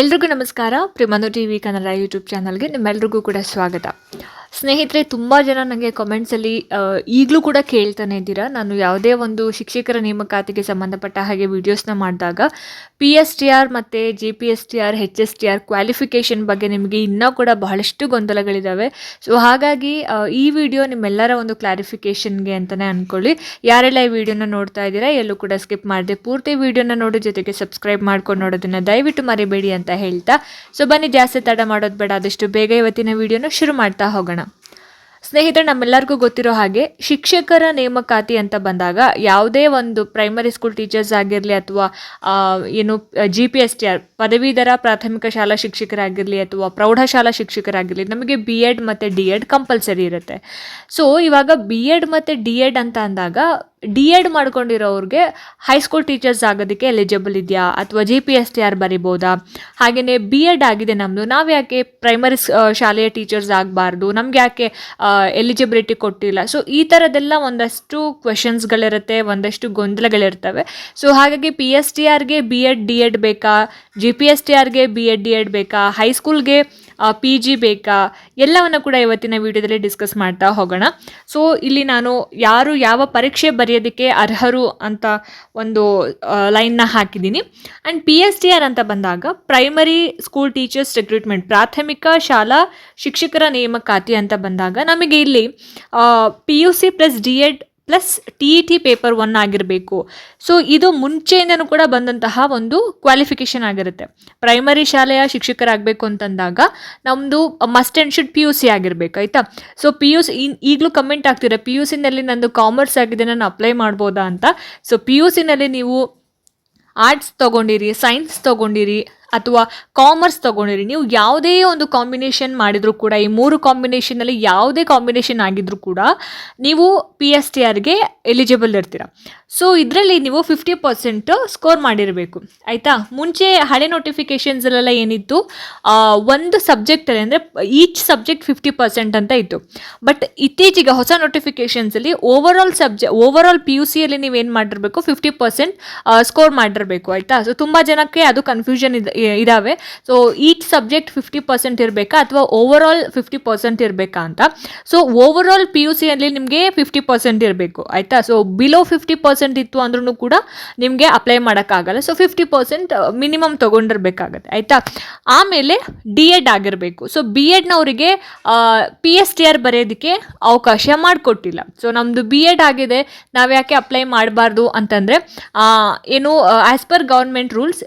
ಎಲ್ರಿಗೂ ನಮಸ್ಕಾರ. ಪ್ರಿಮನು ಟಿ ವಿ ಕನ್ನಡ ಯೂಟ್ಯೂಬ್ ಚಾನಲ್ಗೆ ನಿಮ್ಮೆಲ್ರಿಗೂ ಕೂಡ ಸ್ವಾಗತ. ಸ್ನೇಹಿತರೆ, ತುಂಬ ಜನ ನನಗೆ ಕಮೆಂಟ್ಸಲ್ಲಿ ಈಗಲೂ ಕೂಡ ಕೇಳ್ತಾನೆ ಇದ್ದೀರಾ. ನಾನು ಯಾವುದೇ ಒಂದು ಶಿಕ್ಷಕರ ನೇಮಕಾತಿಗೆ ಸಂಬಂಧಪಟ್ಟ ಹಾಗೆ ವೀಡಿಯೋಸ್ನ ಮಾಡಿದಾಗ ಪಿ ಎಸ್ ಟಿ ಆರ್ ಮತ್ತು G P S T R H S T R qualification ಬಗ್ಗೆ ನಿಮಗೆ ಇನ್ನೂ ಕೂಡ ಬಹಳಷ್ಟು ಗೊಂದಲಗಳಿದ್ದಾವೆ ಸೊ ಹಾಗಾಗಿ ಈ ವಿಡಿಯೋ ನಿಮ್ಮೆಲ್ಲರ ಒಂದು ಕ್ಲಾರಿಫಿಕೇಷನ್ಗೆ ಅಂತಲೇ ಅಂದ್ಕೊಳ್ಳಿ ಯಾರೆಲ್ಲ ಈ ವಿಡಿಯೋನ ನೋಡ್ತಾ ಇದ್ದೀರಾ, ಎಲ್ಲೂ ಕೂಡ ಸ್ಕಿಪ್ ಮಾಡಿದೆ, ಪೂರ್ತಿ ವಿಡಿಯೋನ ನೋಡೋ ಜೊತೆಗೆ ಸಬ್ಸ್ಕ್ರೈಬ್ ಮಾಡ್ಕೊಂಡು ನೋಡೋದನ್ನು ದಯವಿಟ್ಟು ಮರಿಬೇಡಿ ಅಂತ ಹೇಳ್ತಾ. ಸೊ ಬನ್ನಿ, ಜಾಸ್ತಿ ತಡ ಮಾಡೋದು ಬೇಡ, ಆದಷ್ಟು ಬೇಗ ಇವತ್ತಿನ ವಿಡಿಯೋನ ಶುರು ಮಾಡ್ತಾ ಹೋಗೋಣ. ಸ್ನೇಹಿತರೆ, ನಮ್ಮೆಲ್ಲರಿಗೂ ಗೊತ್ತಿರೋ ಹಾಗೆ ಶಿಕ್ಷಕರ ನೇಮಕಾತಿ ಅಂತ ಬಂದಾಗ ಯಾವುದೇ ಒಂದು ಪ್ರೈಮರಿ ಸ್ಕೂಲ್ ಟೀಚರ್ಸ್ ಆಗಿರಲಿ ಅಥವಾ ಏನು G P S T R ಪದವೀಧರ ಪ್ರಾಥಮಿಕ ಶಾಲಾ ಶಿಕ್ಷಕರಾಗಿರಲಿ ಅಥವಾ ಪ್ರೌಢಶಾಲಾ ಶಿಕ್ಷಕರಾಗಿರಲಿ, ನಮಗೆ ಬಿ ಎಡ್ ಮತ್ತು ಡಿ ಎಡ್ ಕಂಪಲ್ಸರಿ ಇರುತ್ತೆ. ಸೊ ಇವಾಗ ಬಿ ಎಡ್ ಮತ್ತು ಡಿ ಎಡ್ ಅಂತ ಅಂದಾಗ ಡಿ ಎಡ್ ಮಾಡ್ಕೊಂಡಿರೋರಿಗೆ ಹೈಸ್ಕೂಲ್ ಟೀಚರ್ಸ್ ಆಗೋದಕ್ಕೆ ಎಲಿಜಿಬಲ್ ಇದೆಯಾ ಅಥವಾ G P S T R ಬರಿಬೋದಾ? ಹಾಗೆಯೇ ಬಿ ಎಡ್ ಆಗಿದೆ ನಮ್ಮದು ನಾವು ಯಾಕೆ ಪ್ರೈಮರಿ ಶಾಲೆಯ ಟೀಚರ್ಸ್ ಆಗಬಾರ್ದು? ನಮ್ಗೆ ಯಾಕೆ ಎಲಿಜಿಬಿಲಿಟಿ ಕೊಟ್ಟಿಲ್ಲ? ಸೊ ಈ ಥರದ್ದೆಲ್ಲ ಒಂದಷ್ಟು ಕ್ವೆಶನ್ಸ್ಗಳಿರುತ್ತೆ ಒಂದಷ್ಟು ಗೊಂದಲಗಳಿರ್ತವೆ. ಸೊ ಹಾಗಾಗಿ ಪಿ ಎಸ್ ಟಿ ಆರ್ಗೆ ಬಿ ಎಡ್ ಡಿ ಎಡ್ ಬೇಕಾ? ಜಿ ಪಿ ಎಸ್ ಟಿ ಆರ್ಗೆ ಬಿ ಎಡ್ ಡಿ ಎಡ್ ಬೇಕಾ? ಹೈಸ್ಕೂಲ್ಗೆ ಪಿ ಜಿ ಬೇಕಾ, ಎಲ್ಲವನ್ನು ಕೂಡ ಇವತ್ತಿನ ವಿಡಿಯೋದಲ್ಲಿ ಡಿಸ್ಕಸ್ ಮಾಡ್ತಾ ಹೋಗೋಣ. ಸೊ ಇಲ್ಲಿ ನಾನು ಯಾರು ಯಾವ ಪರೀಕ್ಷೆ ಬರೆಯೋದಕ್ಕೆ ಅರ್ಹರು ಅಂತ ಒಂದು ಲೈನ್ನ ಹಾಕಿದ್ದೀನಿ. And P S T R ಅಂತ ಬಂದಾಗ ಪ್ರೈಮರಿ ಸ್ಕೂಲ್ ಟೀಚರ್ಸ್ ರಿಕ್ರೂಟ್ಮೆಂಟ್ ಪ್ರಾಥಮಿಕ ಶಾಲಾ ಶಿಕ್ಷಕರ ನೇಮಕಾತಿ ಅಂತ ಬಂದಾಗ, ನಮಗೆ ಇಲ್ಲಿ P U C plus D Ed plus T E T paper one ಆಗಿರಬೇಕು. ಸೊ ಇದು ಮುಂಚೆಯಿಂದನೂ ಕೂಡ ಬಂದಂತಹ ಒಂದು ಕ್ವಾಲಿಫಿಕೇಷನ್ ಆಗಿರುತ್ತೆ. ಪ್ರೈಮರಿ ಶಾಲೆಯ ಶಿಕ್ಷಕರಾಗಬೇಕು ಅಂತಂದಾಗ ನಮ್ಮದು must and should P U C ಆಗಿರಬೇಕು, ಆಯಿತಾ? ಸೊ ಪಿ ಯು ಸಿ ಈಗಲೂ ಕಮೆಂಟ್ ಆಗ್ತಿರ ಪಿ ಯು ಸಿನಲ್ಲಿ ನಂದು ಕಾಮರ್ಸ್ ಆಗಿದೆ, ನಾನು ಅಪ್ಲೈ ಮಾಡ್ಬೋದಾ ಅಂತ? ಸೊ ಪಿ ಯು ಸಿನಲ್ಲಿ ನೀವು ಆರ್ಟ್ಸ್ ತೊಗೊಂಡಿರಿ ಸೈನ್ಸ್ ತೊಗೊಂಡಿರಿ ಅಥವಾ ಕಾಮರ್ಸ್ ತೊಗೊಂಡಿರಿ, ನೀವು ಯಾವುದೇ ಒಂದು ಕಾಂಬಿನೇಷನ್ ಮಾಡಿದರೂ ಕೂಡ, ಈ ಮೂರು ಕಾಂಬಿನೇಷನಲ್ಲಿ ಯಾವುದೇ ಕಾಂಬಿನೇಷನ್ ಆಗಿದ್ರೂ ಕೂಡ, ನೀವು ಪಿ ಎಸ್ ಟಿ ಆರ್ಗೆ ಎಲಿಜಿಬಲ್ ಇರ್ತೀರ. ಸೊ ಇದರಲ್ಲಿ ನೀವು ಫಿಫ್ಟಿ ಪರ್ಸೆಂಟ್ ಸ್ಕೋರ್ ಮಾಡಿರಬೇಕು. ಆಯಿತಾ? ಮುಂಚೆ ಹಳೆ ನೋಟಿಫಿಕೇಷನ್ಸಲ್ಲೆಲ್ಲ ಏನಿತ್ತು? ಒಂದು ಸಬ್ಜೆಕ್ಟಲ್ಲಿ ಅಂದರೆ ಈಚ್ ಸಬ್ಜೆಕ್ಟ್ ಫಿಫ್ಟಿ ಪರ್ಸೆಂಟ್ ಅಂತ ಇತ್ತು. ಬಟ್ ಇತ್ತೀಚೆಗೆ ಹೊಸ ನೋಟಿಫಿಕೇಷನ್ಸಲ್ಲಿ over all subject over all P U ಸಿಯಲ್ಲಿ ನೀವೇನು ಮಾಡಿರಬೇಕು? ಫಿಫ್ಟಿ ಪರ್ಸೆಂಟ್ ಸ್ಕೋರ್ ಮಾಡಿರಬೇಕು. ಆಯಿತಾ? ಸೊ ತುಂಬ ಜನಕ್ಕೆ ಅದು ಕನ್ಫ್ಯೂಷನ್ ಇದೆ ಇದ್ದಾವೆ so each subject fifty percent ಇರಬೇಕಾ? ಅಥವಾ ಓವರ್ ಆಲ್ ಫಿಫ್ಟಿ ಪರ್ಸೆಂಟ್ ಇರಬೇಕಾ ಅಂತ? So over all P U ಸಿಯಲ್ಲಿ ನಿಮಗೆ ಫಿಫ್ಟಿ ಪರ್ಸೆಂಟ್ ಇರಬೇಕು. ಆಯಿತಾ? ಸೊ ಬಿಲೋ ಫಿಫ್ಟಿ ಪರ್ಸೆಂಟ್ ಇತ್ತು ಅಂದ್ರೂ ಕೂಡ ನಿಮಗೆ ಅಪ್ಲೈ ಮಾಡೋಕ್ಕಾಗಲ್ಲ. ಸೊ ಫಿಫ್ಟಿ ಪರ್ಸೆಂಟ್ ಮಿನಿಮಮ್ ತೊಗೊಂಡಿರ್ಬೇಕಾಗತ್ತೆ, ಆಯಿತಾ? ಆಮೇಲೆ ಡಿ ಎಡ್ ಆಗಿರಬೇಕು ಸೊ ಬಿ ಎಡ್ನವರಿಗೆ ಪಿ ಎಸ್ ಟಿ ಆರ್ ಬರೆಯೋದಕ್ಕೆ ಅವಕಾಶ ಮಾಡಿಕೊಟ್ಟಿಲ್ಲ. ಸೊ ನಮ್ಮದು ಬಿ ಎಡ್ ಆಗಿದೆ ನಾವು ಯಾಕೆ ಅಪ್ಲೈ ಮಾಡಬಾರ್ದು ಅಂತಂದರೆ ಏನು as per government rules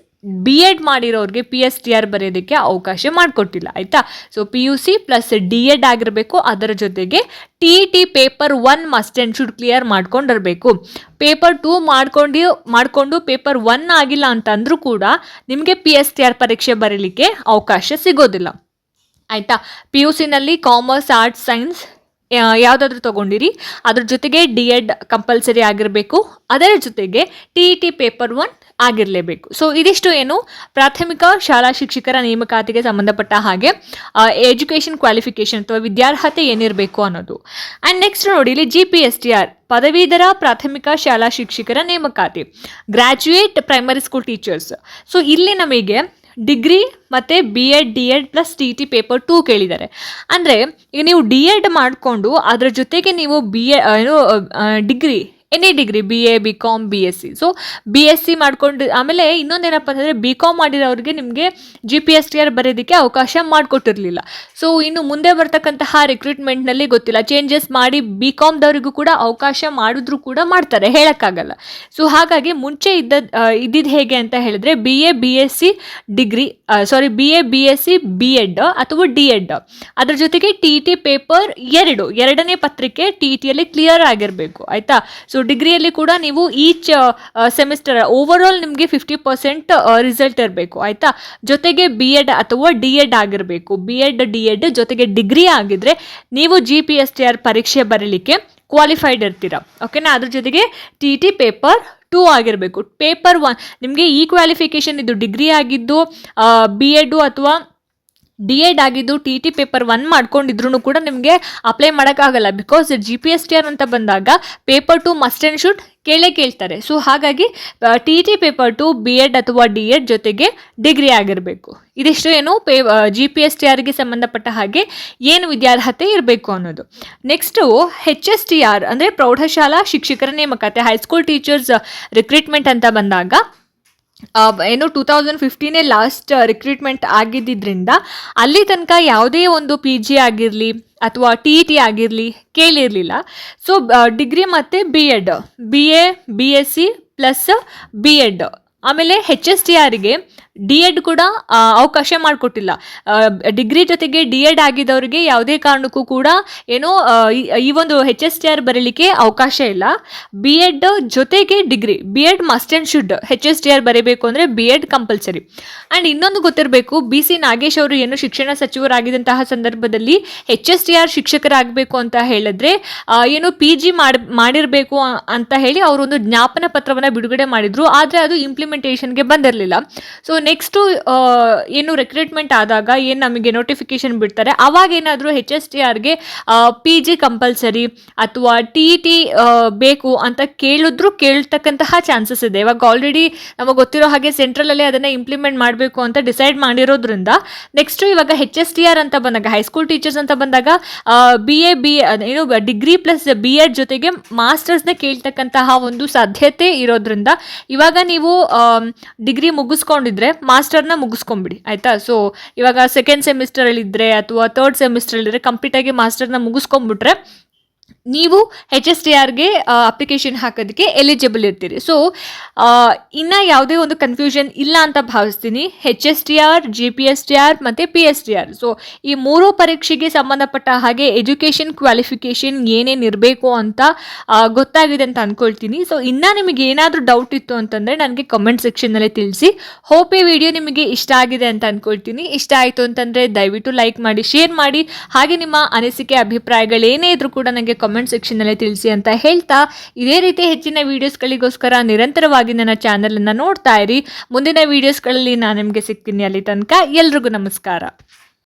B Ed ಮಾಡಿರೋರಿಗೆ P S T R ಬರೆಯೋದಕ್ಕೆ ಅವಕಾಶ ಮಾಡಿಕೊಟ್ಟಿಲ್ಲ, ಆಯಿತಾ? So P U C plus D Ed ಆಗಿರಬೇಕು, ಅದರ ಜೊತೆಗೆ T E T paper one must and should clear ಮಾಡ್ಕೊಂಡಿರಬೇಕು. Paper two ಮಾಡ್ಕೊಂಡು, ಮಾಡಿಕೊಂಡು ಪೇಪರ್ ಒನ್ ಆಗಿಲ್ಲ ಅಂತಂದರೂ ಕೂಡ ನಿಮಗೆ ಪಿ ಎಸ್ ಟಿ ಆರ್ ಪರೀಕ್ಷೆ ಬರೀಲಿಕ್ಕೆ ಅವಕಾಶ ಸಿಗೋದಿಲ್ಲ. ಆಯಿತಾ? ಪಿ ಯು ಸಿನಲ್ಲಿ ಕಾಮರ್ಸ್ ಆರ್ಟ್ಸ್ ಸೈನ್ಸ್ ಯಾವುದಾದ್ರೂ ತೊಗೊಂಡಿರಿ. ಅದ್ರ ಜೊತೆಗೆ ಡಿ ಎಡ್ ಕಂಪಲ್ಸರಿ ಆಗಿರಬೇಕು. ಅದರ ಜೊತೆಗೆ T E T paper one ಆಗಿರಲೇಬೇಕು. So ಇದಿಷ್ಟು ಏನು ಪ್ರಾಥಮಿಕ ಶಾಲಾ ಶಿಕ್ಷಕರ ನೇಮಕಾತಿಗೆ ಸಂಬಂಧಪಟ್ಟ ಹಾಗೆ ಎಜುಕೇಷನ್ ಕ್ವಾಲಿಫಿಕೇಷನ್ ಅಥವಾ ವಿದ್ಯಾರ್ಹತೆ ಏನಿರಬೇಕು ಅನ್ನೋದು. ಆ್ಯಂಡ್ ನೆಕ್ಸ್ಟ್ ನೋಡಿ ಇಲ್ಲಿ G P S T R ಪದವೀಧರ ಪ್ರಾಥಮಿಕ ಶಾಲಾ ಶಿಕ್ಷಕರ ನೇಮಕಾತಿ. Graduate primary school teachers so ಇಲ್ಲಿ ನಮಗೆ ಡಿಗ್ರಿ ಮತ್ತು B Ed D Ed plus T T paper two ಕೇಳಿದ್ದಾರೆ. ಅಂದರೆ ಈಗ ನೀವು ಡಿ ಎಡ್ ಮಾಡಿಕೊಂಡು ಅದರ ಜೊತೆಗೆ ನೀವು ಬಿ ಎ ಏನು degree any degree B A B com B S C so B S C ಮಾಡ್ಕೊಂಡು, ಆಮೇಲೆ ಇನ್ನೊಂದೇನಪ್ಪ ಅಂತಂದರೆ ಬಿ ಕಾಮ್ ಮಾಡಿರೋರಿಗೆ ನಿಮಗೆ G P S T R ಬರೆಯೋದಕ್ಕೆ ಅವಕಾಶ ಮಾಡಿಕೊಟ್ಟಿರಲಿಲ್ಲ. ಸೊ ಇನ್ನು ಮುಂದೆ ಬರ್ತಕ್ಕಂತಹ ರಿಕ್ರೂಟ್ಮೆಂಟ್ನಲ್ಲಿ ಗೊತ್ತಿಲ್ಲ. ಚೇಂಜಸ್ ಮಾಡಿ ಬಿ ಕಾಮ್ದವರಿಗೂ ಕೂಡ ಅವಕಾಶ ಮಾಡಿದ್ರು ಕೂಡ ಮಾಡ್ತಾರೆ, ಹೇಳೋಕ್ಕಾಗಲ್ಲ. ಸೊ ಹಾಗಾಗಿ ಮುಂಚೆ ಇದ್ದ ಇದ್ದಿದ್ದು ಹೇಗೆ ಅಂತ ಹೇಳಿದ್ರೆ B A B S C degree sorry B A B S C B Ed ಅಥವಾ ಡಿ ಎಡ್ ಅದರ ಜೊತೆಗೆ ಟಿ ಟಿ ಪೇಪರ್ ಎರಡು, ಎರಡನೇ ಪತ್ರಿಕೆ ಟಿ ಟಿಯಲ್ಲಿ ಕ್ಲಿಯರ್ ಆಗಿರಬೇಕು, ಆಯಿತಾ? ಸೊ ಡಿಗ್ರಿಯಲ್ಲಿ ಕೂಡ ನೀವು ಈಚ್ ಸೆಮಿಸ್ಟರ್ ಓವರ್ ಆಲ್ ನಿಮಗೆ ಫಿಫ್ಟಿ ಪರ್ಸೆಂಟ್ ರಿಸಲ್ಟ್ ಇರಬೇಕು, ಆಯಿತಾ? ಜೊತೆಗೆ ಬಿ ಎಡ್ ಅಥವಾ ಡಿ ಎಡ್ ಆಗಿರಬೇಕು. ಬಿ ಎಡ್ ಡಿ ಎಡ್ ಜೊತೆಗೆ ಡಿಗ್ರಿ ಆಗಿದ್ರೆ ನೀವು G P S T R ಪರೀಕ್ಷೆ ಬರಲಿಕ್ಕೆ ಕ್ವಾಲಿಫೈಡ್ ಇರ್ತೀರಾ. ಓಕೆನಾ ಅದ್ರ ಜೊತೆಗೆ ಟಿ ಟಿ ಪೇಪರ್ ಟೂ ಆಗಿರಬೇಕು. ಪೇಪರ್ ಒನ್ ನಿಮಗೆ ಈ ಕ್ವಾಲಿಫಿಕೇಷನ್ ಇದು ಡಿಗ್ರಿ ಆಗಿದ್ದು ಬಿ ಎಡು ಅಥವಾ ಡಿ ಎಡ್ ಆಗಿದ್ದು ಟಿ ಟಿ ಪೇಪರ್ ಒನ್ ಮಾಡ್ಕೊಂಡಿದ್ರು ಕೂಡ ನಿಮಗೆ ಅಪ್ಲೈ ಮಾಡೋಕ್ಕಾಗಲ್ಲ. Because G P S T R ಅಂತ ಬಂದಾಗ paper two must and should ಕೇಳೇ ಕೇಳ್ತಾರೆ. ಸೊ ಹಾಗಾಗಿ T T paper two B Ed ಅಥವಾ ಡಿ ಎಡ್ ಜೊತೆಗೆ ಡಿಗ್ರಿ ಆಗಿರಬೇಕು. ಇದಿಷ್ಟು ಏನು ಪೇ ಜಿ ಪಿ ಎಸ್ ಟಿ ಆರ್ಗೆ ಸಂಬಂಧಪಟ್ಟ ಹಾಗೆ ಏನು ವಿದ್ಯಾರ್ಹತೆ ಇರಬೇಕು ಅನ್ನೋದು. Next H S T R ಅಂದರೆ ಪ್ರೌಢಶಾಲಾ ಶಿಕ್ಷಕರ ನೇಮಕಾತಿ ಹೈಸ್ಕೂಲ್ ಟೀಚರ್ಸ್ ರಿಕ್ರೂಟ್ಮೆಂಟ್ ಅಂತ ಬಂದಾಗ ಏನು ಟೂ ತೌಸಂಡ್ ಫಿಫ್ಟೀನೇ ಲಾಸ್ಟ್ ರಿಕ್ರೂಟ್ಮೆಂಟ್ ಆಗಿದ್ದಿದ್ರಿಂದ ಅಲ್ಲಿ ತನಕ ಯಾವುದೇ ಒಂದು ಪಿ ಜಿ ಆಗಿರಲಿ ಅಥವಾ ಟಿ ಇ ಟಿ ಆಗಿರಲಿ ಕೇಳಿರಲಿಲ್ಲ. ಸೊ ಡಿಗ್ರಿ ಮತ್ತು B Ed B A B S C plus B Ed ಆಮೇಲೆ ಹೆಚ್ ಎಸ್ ಟಿ ಆರಿಗೆ ಡಿ ಎಡ್ ಕೂಡ ಅವಕಾಶ ಮಾಡಿಕೊಟ್ಟಿಲ್ಲ. ಡಿಗ್ರಿ ಜೊತೆಗೆ ಡಿ ಎಡ್ ಆಗಿದ್ದವರಿಗೆ ಯಾವುದೇ ಕಾರಣಕ್ಕೂ ಕೂಡ ಏನೋ ಈ- ಒಂದು ಹೆಚ್ ಎಸ್ ಟಿ ಆರ್ ಬರೀಲಿಕ್ಕೆ ಅವಕಾಶ ಇಲ್ಲ. ಬಿ ಎಡ್ ಜೊತೆಗೆ degree B Ed must and should H S T R ಬರೀಬೇಕು ಅಂದರೆ ಬಿ ಎಡ್ ಕಂಪಲ್ಸರಿ ಆ್ಯಂಡ್ ಇನ್ನೊಂದು ಗೊತ್ತಿರಬೇಕು ಬಿ ಸಿ ನಾಗೇಶ್ ಅವರು ಏನು ಶಿಕ್ಷಣ ಸಚಿವರಾಗಿದ್ದಂತಹ ಸಂದರ್ಭದಲ್ಲಿ ಹೆಚ್ ಎಸ್ ಟಿ ಆರ್ ಶಿಕ್ಷಕರಾಗಬೇಕು ಅಂತ ಹೇಳಿದ್ರೆ ಏನು ಪಿ ಜಿ ಮಾಡಿ, ಮಾಡಿರಬೇಕು ಅಂತ ಹೇಳಿ ಅವರೊಂದು ಜ್ಞಾಪನ ಪತ್ರವನ್ನು ಬಿಡುಗಡೆ ಮಾಡಿದರು. ಆದರೆ ಅದು ಇಂಪ್ಲಿಮೆಂಟೇಷನ್ಗೆ ಬಂದಿರಲಿಲ್ಲ. ಸೊ ನೆಕ್ಸ್ಟು ಏನು ರೆಕ್ರೂಟ್ಮೆಂಟ್ ಆದಾಗ ಏನು ನಮಗೆ ನೋಟಿಫಿಕೇಶನ್ ಬಿಡ್ತಾರೆ? ಅವಾಗ ಏನಾದರೂ ಹೆಚ್ ಎಸ್ ಟಿ ಆರ್ಗೆ ಪಿ ಜಿ ಕಂಪಲ್ಸರಿ ಅಥವಾ ಟಿ ಇ ಟಿ ಬೇಕು ಅಂತ ಕೇಳಿದ್ರು ಕೇಳ್ತಕ್ಕಂತಹ ಚಾನ್ಸಸ್ ಇದೆ. ಇವಾಗ ಆಲ್ರೆಡಿ ನಮಗೆ ಗೊತ್ತಿರೋ ಹಾಗೆ ಸೆಂಟ್ರಲಲ್ಲೇ ಅದನ್ನು ಇಂಪ್ಲಿಮೆಂಟ್ ಮಾಡಬೇಕು ಅಂತ ಡಿಸೈಡ್ ಮಾಡಿರೋದ್ರಿಂದ ನೆಕ್ಸ್ಟು ಇವಾಗ ಹೆಚ್ ಎಸ್ ಟಿ ಆರ್ ಅಂತ ಬಂದಾಗ ಹೈಸ್ಕೂಲ್ ಟೀಚರ್ಸ್ ಅಂತ ಬಂದಾಗ ಬಿ ಎ ಬಿ ಏನು ಡಿಗ್ರಿ ಪ್ಲಸ್ ಬಿ ಎಡ್ ಜೊತೆಗೆ ಮಾಸ್ಟರ್ಸ್ನ ಕೇಳ್ತಕ್ಕಂತಹ ಒಂದು ಸಾಧ್ಯತೆ ಇರೋದ್ರಿಂದ ಇವಾಗ ನೀವು ಡಿಗ್ರಿ ಮುಗಿಸ್ಕೊಂಡಿದ್ರೆ ಮಾಸ್ಟರ್ನ ಮುಗಿಸ್ಕೊಂಬಿಡಿ ಆಯಿತಾ? ಸೊ ಇವಾಗ ಸೆಕೆಂಡ್ ಸೆಮಿಸ್ಟರಲ್ಲಿದ್ದರೆ ಅಥವಾ ತರ್ಡ್ ಸೆಮಿಸ್ಟರಲ್ಲಿದ್ದರೆ ಕಂಪ್ಲೀಟಾಗಿ ಮಾಸ್ಟರ್ನ ಮುಗಿಸ್ಕೊಂಬಿಟ್ರೆ ನೀವು ಹೆಚ್ ಎಸ್ ಟಿ ಆರ್ಗೆ ಅಪ್ಲಿಕೇಶನ್ ಹಾಕೋದಕ್ಕೆ ಎಲಿಜಿಬಲ್ ಇರ್ತೀರಿ. ಸೊ ಇನ್ನು ಯಾವುದೇ ಒಂದು ಕನ್ಫ್ಯೂಷನ್ ಇಲ್ಲ ಅಂತ ಭಾವಿಸ್ತೀನಿ. H S T R G P S T R ಮತ್ತು P S T R so ಈ ಮೂರೂ ಪರೀಕ್ಷೆಗೆ ಸಂಬಂಧಪಟ್ಟ ಹಾಗೆ ಎಜುಕೇಷನ್ ಕ್ವಾಲಿಫಿಕೇಷನ್ ಏನೇನು ಇರಬೇಕು ಅಂತ ಗೊತ್ತಾಗಿದೆ ಅಂತ ಅಂದ್ಕೊಳ್ತೀನಿ ಸೊ ಇನ್ನು ನಿಮಗೆ ಏನಾದರೂ ಡೌಟ್ ಇತ್ತು ಅಂತಂದರೆ ನನಗೆ ಕಮೆಂಟ್ ಸೆಕ್ಷನ್ನಲ್ಲಿ ತಿಳಿಸಿ. ಹೋಪ್ ಈ ವಿಡಿಯೋ ನಿಮಗೆ ಇಷ್ಟ ಆಗಿದೆ ಅಂತ ಅಂದ್ಕೊಳ್ತೀನಿ ಇಷ್ಟ ಆಯಿತು ಅಂತಂದರೆ ದಯವಿಟ್ಟು ಲೈಕ್ ಮಾಡಿ ಶೇರ್ ಮಾಡಿ. ಹಾಗೆ ನಿಮ್ಮ ಅನಿಸಿಕೆ, ಅಭಿಪ್ರಾಯಗಳೇನೇ ಇದ್ರೂ ಕೂಡ ನನಗೆ ಕಮೆಂಟ್ ಸೆಕ್ಷನ್ನಲ್ಲಿ ತಿಳಿಸಿ ಅಂತ ಹೇಳ್ತಾ, ಇದೇ ರೀತಿ ಹೆಚ್ಚಿನ ವೀಡಿಯೋಸ್ಗಳಿಗೋಸ್ಕರ ನಿರಂತರವಾಗಿ ನನ್ನ ಚಾನಲನ್ನು ನೋಡ್ತಾ ಇರಿ. ಮುಂದಿನ ವೀಡಿಯೋಸ್ಗಳಲ್ಲಿ ನಾನು ನಿಮಗೆ ಸಿಗ್ತೀನಿ ಅಲ್ಲಿ ತನಕ. ಎಲ್ರಿಗೂ ನಮಸ್ಕಾರ.